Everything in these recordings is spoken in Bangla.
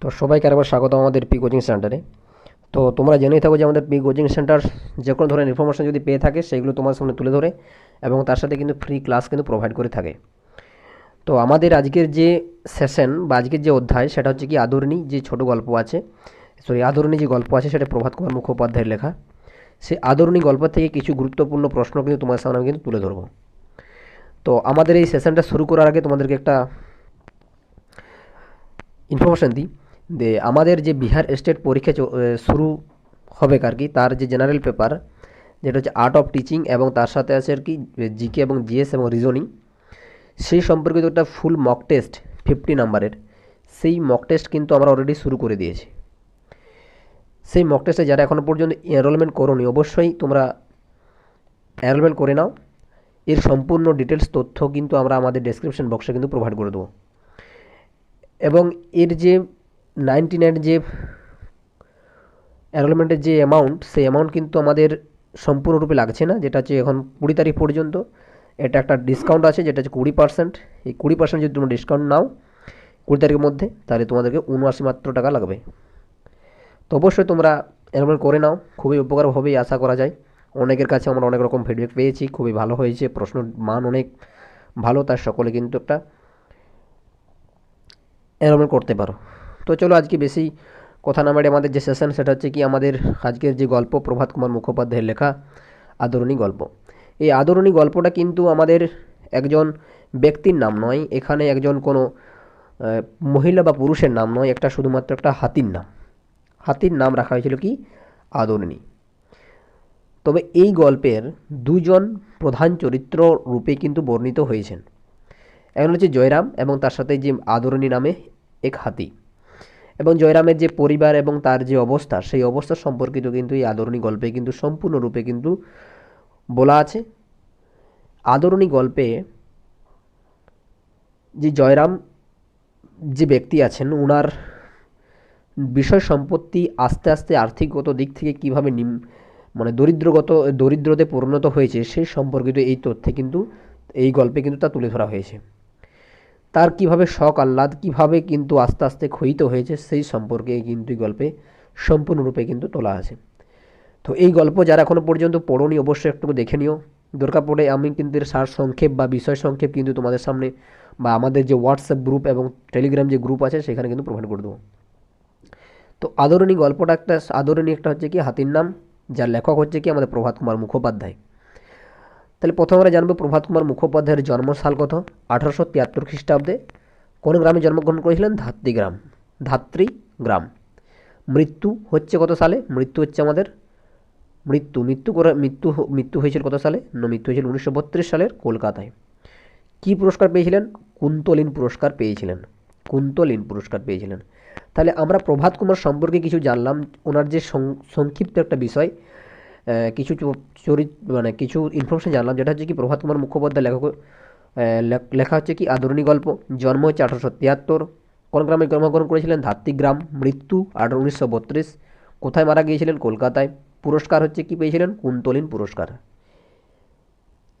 তো সবাইকে আরেকবার স্বাগত আমাদের পি কোচিং সেন্টারে তো তোমরা জেনেই থাকো যে আমাদের পি কোচিং সেন্টার যে কোনো ধরনের ইনফরমেশন যদি পেয়ে থাকে সেইগুলো তোমার সামনে তুলে ধরে এবং তার সাথে কিন্তু ফ্রি ক্লাস কিন্তু প্রোভাইড করে থাকে। তো আমাদের আজকের যে সেশন বা আজকের যে অধ্যায়, সেটা হচ্ছে কি আদরণী যে ছোট গল্প আছে সরি আদরণী যে গল্প আছে, সেটা প্রভাত কুমার মুখোপাধ্যায়ের লেখা। সে আদরণী গল্প থেকে কিছু গুরুত্বপূর্ণ প্রশ্ন কিন্তু তোমার সামনে আমি কিন্তু তুলে ধরবো। তো আমাদের এই সেশনটা শুরু করার আগে তোমাদেরকে একটা ইনফরমেশান দিই। আমাদের যে বিহার স্টেট পরীক্ষা শুরু হবে আর কি, তার যে জেনারেল পেপার যেটা হচ্ছে আর্ট অফ টিচিং এবং তার সাথে আছে আর কি জিকে এবং জিএস এবং রিজনিং সেই সম্পর্কিত একটা ফুল মক টেস্ট ফিফটি নাম্বারের সেই মক টেস্ট কিন্তু আমরা অলরেডি শুরু করে দিয়েছি। সেই মক টেস্টে যারা এখনও পর্যন্ত এনরোলমেন্ট করোনি, অবশ্যই তোমরা এনরোলমেন্ট করে নাও। এর সম্পূর্ণ ডিটেলস তথ্য কিন্তু আমরা আমাদের ডেসক্রিপশন বক্সে কিন্তু প্রোভাইড করে দেবো। এবং এর যে নাইনটি নাইন যে এনরোলমেন্টের যে অ্যামাউন্ট সেই অ্যামাউন্ট কিন্তু আমাদের সম্পূর্ণরূপে লাগছে না। যেটা হচ্ছে এখন কুড়ি তারিখ পর্যন্ত। এটা একটা ডিসকাউন্ট আছে, যেটা হচ্ছে কুড়ি পার্সেন্ট এই কুড়ি পার্সেন্ট যদি তোমরা ডিসকাউন্ট নাও কুড়ি তারিখের মধ্যে, তাহলে তোমাদেরকে উনআশি মাত্র টাকা লাগবে। তো অবশ্যই তোমরা এনরোলমেন্ট করে নাও। খুবই উপকার হবেই আশা করা যায়। অনেকের কাছে আমরা অনেক রকম ফিডব্যাক পেয়েছি। খুবই ভালো হয়েছে প্রশ্ন মান অনেক ভালো, তার সকলে কিন্তু একটা এনরোলমেন্ট করতে পারো। তো চলো আজকে বেশি কথা না বাড়ি আমাদের যে সেশন সেটা হচ্ছে কি আমাদের আজকের যে গল্প প্রভাত কুমার মুখোপাধ্যায়ের লেখা আদরণী গল্প। এই আদরণী গল্পটা কিন্তু আমাদের একজন ব্যক্তির নাম নয়, এখানে একজন কোনো মহিলা বা পুরুষের নাম নয়, একটা শুধুমাত্র একটা হাতির নাম। হাতির নাম রাখা হয়েছিল কি? আদরণী। তবে এই গল্পের দুজন প্রধান চরিত্র রূপে কিন্তু বর্ণিত হয়েছেন। একজন হচ্ছে জয়রাম এবং তার সাথে যে আদরণী নামে এক হাতি। এবং জয়রামের যে পরিবার এবং তার যে অবস্থা, সেই অবস্থা সম্পর্কিত কিন্তু এই আদরণী গল্পে কিন্তু সম্পূর্ণরূপে কিন্তু বলা আছে। আদরণী গল্পে যে জয়রাম যে ব্যক্তি আছেন ওনার বিষয় সম্পত্তি আস্তে আস্তে আর্থিকগত দিক থেকে কীভাবে নিম মানে দরিদ্রগত, দরিদ্রতে পরিণত হয়েছে, সেই সম্পর্কিত এই তথ্যে কিন্তু, এই গল্পে কিন্তু তা তুলে ধরা হয়েছে। তার কীভাবে শখ আহ্লাদ, কীভাবে কিন্তু আস্তে আস্তে ক্ষয়িত হয়েছে, সেই সম্পর্কে কিন্তু এই গল্পে সম্পূর্ণরূপে কিন্তু তোলা আছে। তো এই গল্প যারা এখনও পর্যন্ত পড়োনি, অবশ্যই একটু দেখে নিও। দরকার পড়ে আমি কিন্তু এর সার সংক্ষেপ বা বিষয় সংক্ষেপ কিন্তু তোমাদের সামনে বা আমাদের যে হোয়াটসঅ্যাপ গ্রুপ এবং টেলিগ্রাম যে গ্রুপ আছে, সেখানে কিন্তু প্রোভাইড করে দেবো। তো আদরণী গল্পটা একটা, আদরণী একটা হচ্ছে কি, হাতির নাম, যার লেখক হচ্ছে কি আমাদের প্রভাত কুমার মুখোপাধ্যায়। তাহলে প্রথমে আমরা জানব প্রভাত কুমার মুখোপাধ্যায়ের জন্মসাল কত? আঠারোশো তিয়াত্তর খ্রিস্টাব্দে। কোন গ্রামে জন্মগ্রহণ করেছিলেন? ধাত্রী গ্রাম। ধাত্রী গ্রাম। মৃত্যু হচ্ছে কত সালে? মৃত্যু হচ্ছে আমাদের মৃত্যু মৃত্যু করে মৃত্যু মৃত্যু হয়েছিল কত সালে? না, মৃত্যু হয়েছিল উনিশশো বত্রিশ সালের কলকাতায়। কী পুরস্কার পেয়েছিলেন? কুন্তলিন পুরস্কার পেয়েছিলেন। কুন্তলিন পুরস্কার পেয়েছিলেন। তাহলে আমরা প্রভাত কুমার সম্পর্কে কিছু জানলাম। ওনার যে সংক্ষিপ্ত একটা বিষয় কিছু চরিত্র মানে কিছু ইনফরমেশন জানলাম, যেটা হচ্ছে কি প্রভাত কুমার মুখোপাধ্যায় লেখক লেখ- হচ্ছে কি, আদরণী গল্প, জন্ম হচ্ছে আঠারোশো তিয়াত্তর কোন গ্রামে জন্মগ্রহণ করেছিলেন, ধাত্রী গ্রাম, মৃত্যু আঠারো উনিশশো বত্রিশ, কোথায় মারা গিয়েছিলেন, কলকাতায়, পুরস্কার হচ্ছে কি পেয়েছিলেন, কুন্তলিন পুরস্কার।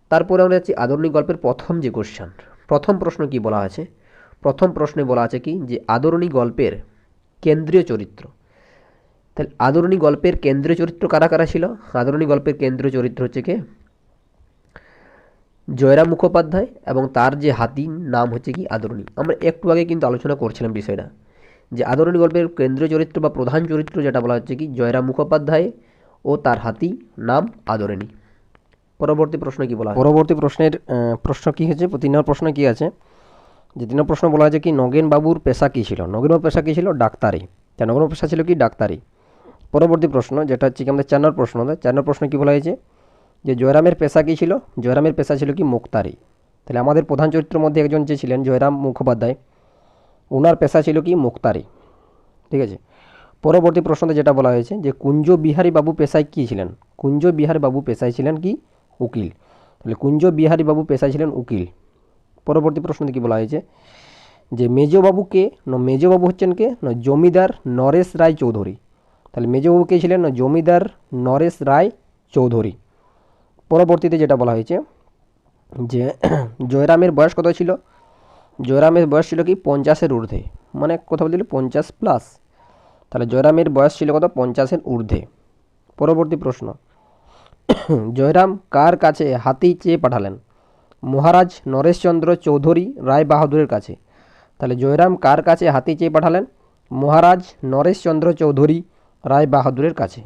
তারপরে আমরা যাচ্ছি আদরণী গল্পের প্রথম যে কোশ্চান প্রথম প্রশ্ন কি বলা আছে? প্রথম প্রশ্নে বলা আছে কি, যে আদরণী গল্পের কেন্দ্রীয় চরিত্র তাহলে আদরণী গল্পের কেন্দ্রীয় চরিত্র কারা কারা ছিল? আদরণী গল্পের কেন্দ্রীয় চরিত্র হচ্ছে কে? জয়রাম মুখোপাধ্যায় এবং তার যে হাতির নাম হচ্ছে কি? আদরণী। আমরা একটু আগে কিন্তু আলোচনা করছিলাম বিষয়টা, যে আদরণী গল্পের কেন্দ্রীয় চরিত্র বা প্রধান চরিত্র যেটা বলা হচ্ছে কি? জয়রাম মুখোপাধ্যায় ও তার হাতি নাম আদরণী। পরবর্তী প্রশ্ন কি বলা পরবর্তী প্রশ্নের প্রশ্ন কি হয়েছে? তিন নম্বর প্রশ্ন কি আছে? যে তিন প্রশ্ন বলা হয়েছে কি নগেন বাবুর পেশা কী ছিল? নগেন বাবুর পেশা কী ছিল? ডাক্তারি। তা নগেন পেশা ছিল কি? ডাক্তারি। পরবর্তী প্রশ্ন, যেটা হচ্ছে কি আমাদের চার নম্বর প্রশ্ন চার নম্বর প্রশ্ন কি বলা হয়েছে? যে জয়রামের পেশা কী ছিল? জয়রামের পেশা ছিল কি মুক্তারি। তাহলে আমাদের প্রধান চরিত্রের মধ্যে একজন যে ছিলেন, জয়রাম মুখোপাধ্যায় ওনার পেশা ছিল কি মুক্তারি। ঠিক আছে? পরবর্তী প্রশ্নতে যেটা বলা হয়েছে যে কুঞ্জ বিহারী বাবু পেশায় কী ছিলেন? কুঞ্জ বিহারী বাবু পেশায় ছিলেন কি? উকিল। তাহলে কুঞ্জ বিহারী বাবু পেশায় ছিলেন উকিল। পরবর্তী প্রশ্নতে কি বলা হয়েছে? যে মেজবাবু কে না মেজবাবু হচ্ছেন কে? না জমিদার নরেশ রায় চৌধুরী তাহলে মেজবাবু কে ছিলেন জমিদার নরেশ রায় চৌধুরী। পরবর্তীতে যেটা বলা হয়েছে যে জয়রামের বয়স কত ছিল? জয়রামের বয়স ছিল কি পঞ্চাশের ঊর্ধ্বে। মানে কথা বলতে পঞ্চাশ প্লাস তাহলে জয়রামের বয়স ছিল কত? পঞ্চাশের ঊর্ধ্বে। পরবর্তী প্রশ্ন। জয়রাম কার কাছে হাতি চেয়ে পাঠালেন? মহারাজ নরেশচন্দ্র চৌধুরী রায় বাহাদুরের কাছে। তাহলে জয়রাম কার কাছে হাতি চেয়ে পাঠালেন? মহারাজ নরেশচন্দ্র চৌধুরী রায় বাহাদুরের কাছে।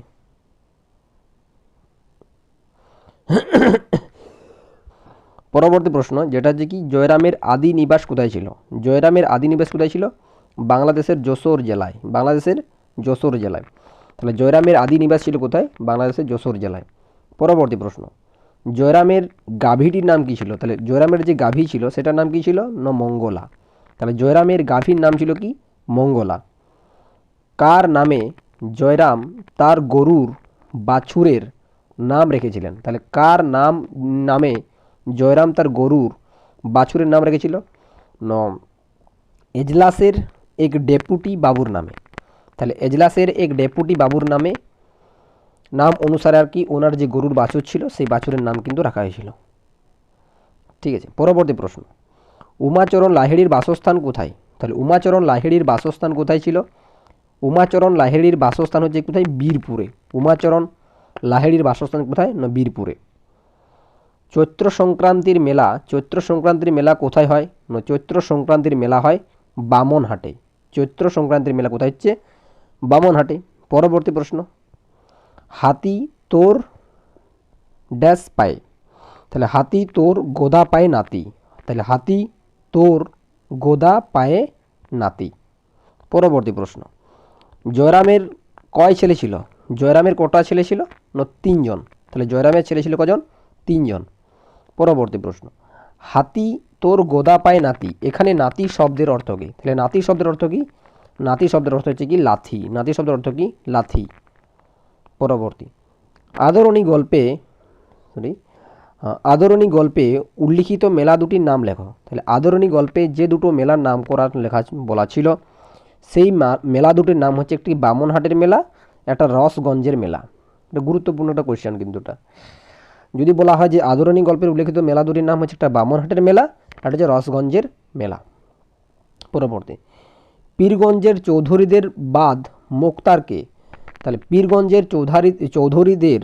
পরবর্তী প্রশ্ন, যেটা হচ্ছে কি জয়রামের আদি নিবাস কোথায় ছিল? জয়রামের আদি নিবাস কোথায় ছিল? বাংলাদেশের যশোর জেলায়। বাংলাদেশের যশোর জেলায়। তাহলে জয়রামের আদি নিবাস ছিল কোথায়? বাংলাদেশের যশোর জেলায়। পরবর্তী প্রশ্ন, জয়রামের গাভীটির নাম কী ছিল? তাহলে জয়রামের যে গাভী ছিল, সেটার নাম কী ছিল? না, মঙ্গলা। তাহলে জয়রামের গাভীর নাম ছিল কি? মঙ্গলা। কার নামে জয়রাম তার গরুর বাছুরের নাম রেখেছিলেন। তাহলে কার নাম, নামে জয়রাম তার গরুর বাছুরের নাম রেখেছিল? ন এজলাসের এক ডেপুটি বাবুর নামে। তাহলে এজলাসের এক ডেপুটি বাবুর নামে, নাম অনুসারে আর কি ওনার যে গরুর বাছুর ছিল, সেই বাছুরের নাম কিন্তু রাখা হয়েছিল। ঠিক আছে, পরবর্তী প্রশ্ন। উমাচরণ লাহিড়ির বাসস্থান কোথায়? তাহলে উমাচরণ লাহিড়ির বাসস্থান কোথায় ছিল? উমাচরণ লাহিড়ির বাসস্থান হচ্ছে কোথায়? বীরপুরে। উমাচরণ লাহিড়ির বাসস্থান কোথায়? না, বীরপুরে। চৈত্র সংক্রান্তির মেলা, চৈত্র সংক্রান্তির মেলা কোথায় হয়? না, চৈত্র সংক্রান্তির মেলা হয় বামনহাটে। চৈত্র সংক্রান্তির মেলা কোথায় হচ্ছে? বামনহাটে। পরবর্তী প্রশ্ন। হাতি তোর ড্যাশ পায়। তাহলে হাতি তোর গোদা পায়ে নাতি। তাহলে হাতি তোর গোদা পায়ে নাতি। পরবর্তী প্রশ্ন। জয়রামের কয় ছেলে ছিল? জয়রামের কটা ছেলে ছিল? না, তিনজন। তাহলে জয়রামের ছেলে ছিল কজন? তিনজন। পরবর্তী প্রশ্ন। হাতি তোর গোদা পায় নাতি। এখানে নাতি শব্দের অর্থ কী? তাহলে নাতি শব্দের অর্থ কী? নাতি শব্দের অর্থ হচ্ছে কি? লাথি। নাতি শব্দের অর্থ কি? লাথি। পরবর্তী। আদরণী গল্পে সরি আদরণী গল্পে উল্লিখিত মেলা দুটির নাম লেখো। তাহলে আদরণী গল্পে যে দুটো মেলার নাম করার লেখা বলা ছিল সেই মেলা দুটির নাম হচ্ছে একটি বামনহাটের মেলা, একটা রসগঞ্জের মেলা। এটা গুরুত্বপূর্ণ একটা কোয়েশ্চেন কিন্তু এটা। যদি বলা হয় যে আদরণী গল্পের উল্লেখিত মেলা দুটির নাম হচ্ছে একটা বামনহাটের মেলা, একটা হচ্ছে রসগঞ্জের মেলা। পরবর্তী, পীরগঞ্জের চৌধুরীদের বাদ মোক্তারকে, তাহলে পীরগঞ্জের চৌধারি, চৌধুরীদের,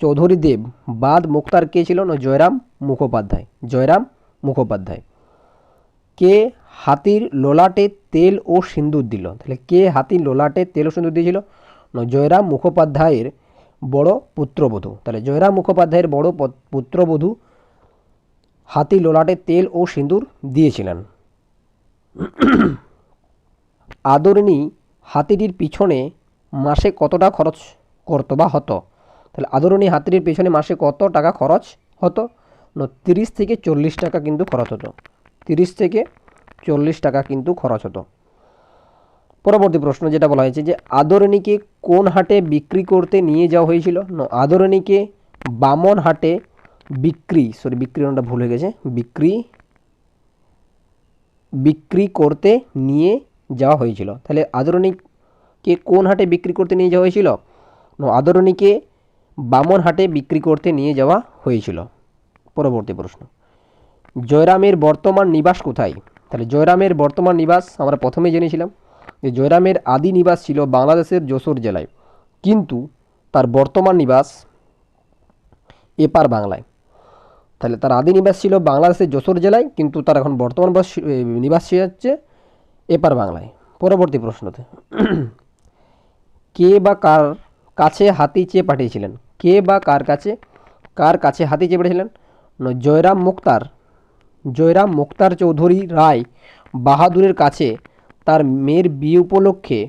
চৌধুরীদেব বাদ মুক্তার কে ছিল না জয়রাম মুখোপাধ্যায়। জয়রাম মুখোপাধ্যায়। কে হাতির লোলাটে তেল ও সিন্দুর দিল। তাহলে কে হাতির লোলাটে তেল ও সিন্দুর দিয়েছিল? জয়রাম মুখোপাধ্যায়ের বড় পুত্রবধূ। তাহলে জয়রাম মুখোপাধ্যায়ের বড় পত- পুত্রবধূ হাতি লোলাটে তেল ও সিন্দুর দিয়েছিলেন। আদরণী হাতিটির পিছনে মাসে কতটা খরচ করতো বা হতো? তাহলে আদরণী হাতিটির পিছনে মাসে কত টাকা খরচ হতো? না, তিরিশ থেকে চল্লিশ টাকা কিন্তু খরচ হতো। তিরিশ থেকে চল্লিশ টাকা কিন্তু খরচ হতো। পরবর্তী প্রশ্ন যেটা বলা হয়েছে যে, আদরণীকে কোন হাটে বিক্রি করতে নিয়ে যাওয়া হয়েছিল? আদরণীকে বামন হাটে বিক্রি সরি বিক্রি ভুল হয়ে গেছে, বিক্রি বিক্রি করতে নিয়ে যাওয়া হয়েছিল। তাহলে আদরণীকে কোন হাটে বিক্রি করতে নিয়ে যাওয়া হয়েছিল? আদরণীকে বামন হাটে বিক্রি করতে নিয়ে যাওয়া হয়েছিল। পরবর্তী প্রশ্ন, জয়রামের বর্তমান নিবাস কোথায়? তাহলে জয়রামের বর্তমান নিবাস আমরা প্রথমে জেনেছিলাম যে জয়রামের আদি নিবাস ছিল বাংলাদেশের যশোর জেলায়। কিন্তু তার বর্তমান নিবাস এপার বাংলায়। তাহলে তার আদি নিবাস ছিল বাংলাদেশের যশোর জেলায়, কিন্তু তার এখন বর্তমান নিবাস হচ্ছে এপার বাংলায়। পরবর্তী প্রশ্নতে, কে বা কার কাছে হাতি চেয়ে পাঠিয়েছিলেন? কে বা কার কাছে কার কাছে হাতি চেয়ে পাঠিয়েছিলেন? জয়রাম মুক্তার জয়রাম মুক্তার চৌধুরী রায় বাহাদুরের কাছে তার মেয়ের বিয়ে উপলক্ষে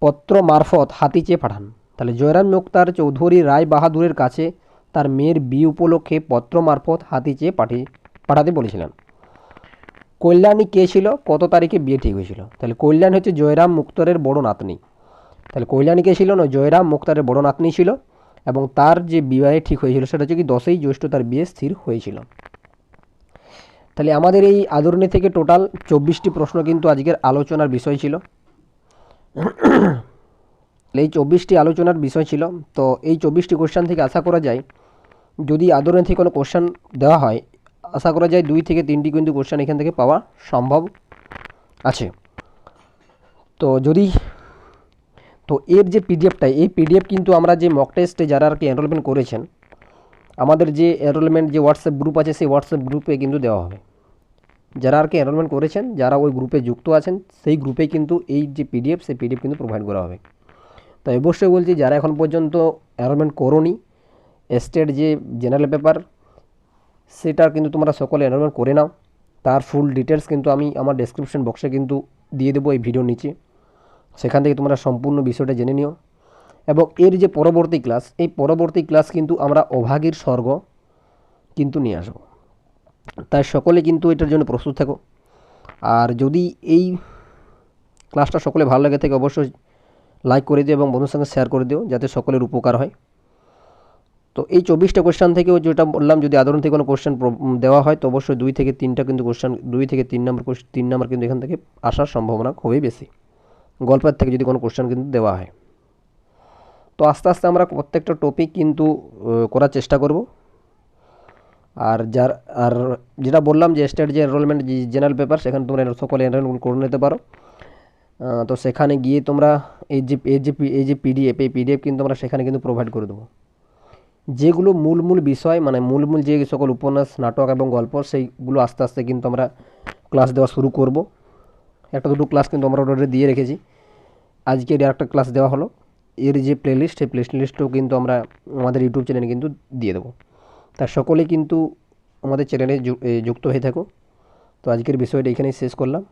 পত্র মারফত হাতি চেয়ে পাঠান। তাহলে জয়রাম মুক্তার চৌধুরী রায় বাহাদুরের কাছে তার মেয়ের বিয়ে উপলক্ষে পত্র মারফত হাতি চেয়ে পাঠিয়ে পাঠাতে বলেছিলেন। কল্যাণী কে ছিল? কত তারিখে বিয়ে ঠিক হয়েছিল? তাহলে কল্যাণ হচ্ছে জয়রাম মুক্তারের বড় নাতনি। তাহলে কল্যাণী কে ছিল? না, জয়রাম মুক্তারের বড় নাতনি ছিল এবং তার যে বিবাহে ঠিক হয়েছিল সেটা হচ্ছে কি দশই জ্যৈষ্ঠ তার বিয়ে স্থির হয়েছিল। তাহলে আমাদের এই আদরণী থেকে টোটাল চব্বিশটি প্রশ্ন কিন্তু আজকের আলোচনার বিষয় ছিল। এই চব্বিশটি আলোচনার বিষয় ছিল। তো এই চব্বিশটি কোশ্চান থেকে আশা করা যায়, যদি আদরণী থেকে কোনো কোশ্চেন দেওয়া হয়, আশা করা যায় দুই থেকে তিনটি কিন্তু কোশ্চেন এখান থেকে পাওয়া সম্ভব আছে। তো যদি, তো এর যে পিডিএফটা এই পিডিএফ কিন্তু আমরা যে মক টেস্টে যারা আর কি এনরোলমেন্ট করেছেন, আমাদের যে এনরোলমেন্ট যে হোয়াটসঅ্যাপ গ্রুপ আছে, সেই হোয়াটসঅ্যাপ গ্রুপে কিন্তু দেওয়া হবে। যারা আর কি এনরোলমেন্ট করেছেন, যারা ওই গ্রুপে যুক্ত আছেন, সেই গ্রুপে কিন্তু এই যে পিডিএফ সেই পিডিএফ কিন্তু প্রোভাইড করা হবে। তো অবশ্যই বলছি, যারা এখন পর্যন্ত এনরোলমেন্ট করোনি স্টেট যে জেনারেল পেপার সেটার কিন্তু তোমরা সকলে এনরোলমেন্ট করে নাও। তার ফুল ডিটেলস কিন্তু আমি আমার ডেসক্রিপশন বক্সে কিন্তু দিয়ে দেবো এই ভিডিওর নিচে। সেখান থেকে তোমরা সম্পূর্ণ বিষয়টা জেনে নিও। এবং এর যে পরবর্তী ক্লাস এই পরবর্তী ক্লাস কিন্তু আমরা অভাগীর স্বর্গ কিন্তু নিয়ে আসব। তাই সকলে কিন্তু এটার জন্য প্রস্তুত থাকো। আর যদি এই ক্লাসটা সকলে ভালো লাগে থাকে, অবশ্যই লাইক করে দিও এবং বন্ধুর সঙ্গে শেয়ার করে দিও, যাতে সকলের উপকার হয়। তো এই চব্বিশটা কোশ্চেন থেকেও যেটা বললাম, যদি আদরণ থেকে কোনো কোশ্চেন দেওয়া হয়, তো অবশ্যই দুই থেকে তিনটা কিন্তু কোশ্চেন দুই থেকে তিন নম্বর তিন নম্বর কিন্তু এখান থেকে আসার সম্ভাবনা খুবই বেশি। গল্পের থেকে যদি কোনো কোশ্চেন কিন্তু দেওয়া হয়। তো আস্তে আস্তে আমরা প্রত্যেকটা টপিক কিন্তু করার চেষ্টা করব। আর যার, আর যেটা বললাম যে স্টেট যে এনরোলমেন্ট জেনারেল পেপার সেখানে তোমরা সকলে এনরোলমেন্ট করে নিতে পারো। তো সেখানে গিয়ে তোমরা এই যে এই যে এই যে পিডিএফ এই পিডিএফ কিন্তু আমরা সেখানে কিন্তু প্রোভাইড করে দেবো। যেগুলো মূল মূল বিষয় মানে মূল মূল যে সকল উপন্যাস, নাটক এবং গল্প, সেইগুলো আস্তে আস্তে কিন্তু আমরা ক্লাস দেওয়া শুরু করব। একটা দুটো ক্লাস কিন্তু আমরা অলরেডি দিয়ে রেখেছি। আজকের একটা ক্লাস দেওয়া হলো। এর যে প্লেলিস্ট সেই প্লে লিস্টও কিন্তু আমরা আমাদের ইউটিউব চ্যানেলে কিন্তু দিয়ে দেবো। তা সকলে কিন্তু আমাদের চ্যানেলে যুক্ত হয়ে থাকো। তো আজকের বিষয়টা এখানেই শেষ করলাম।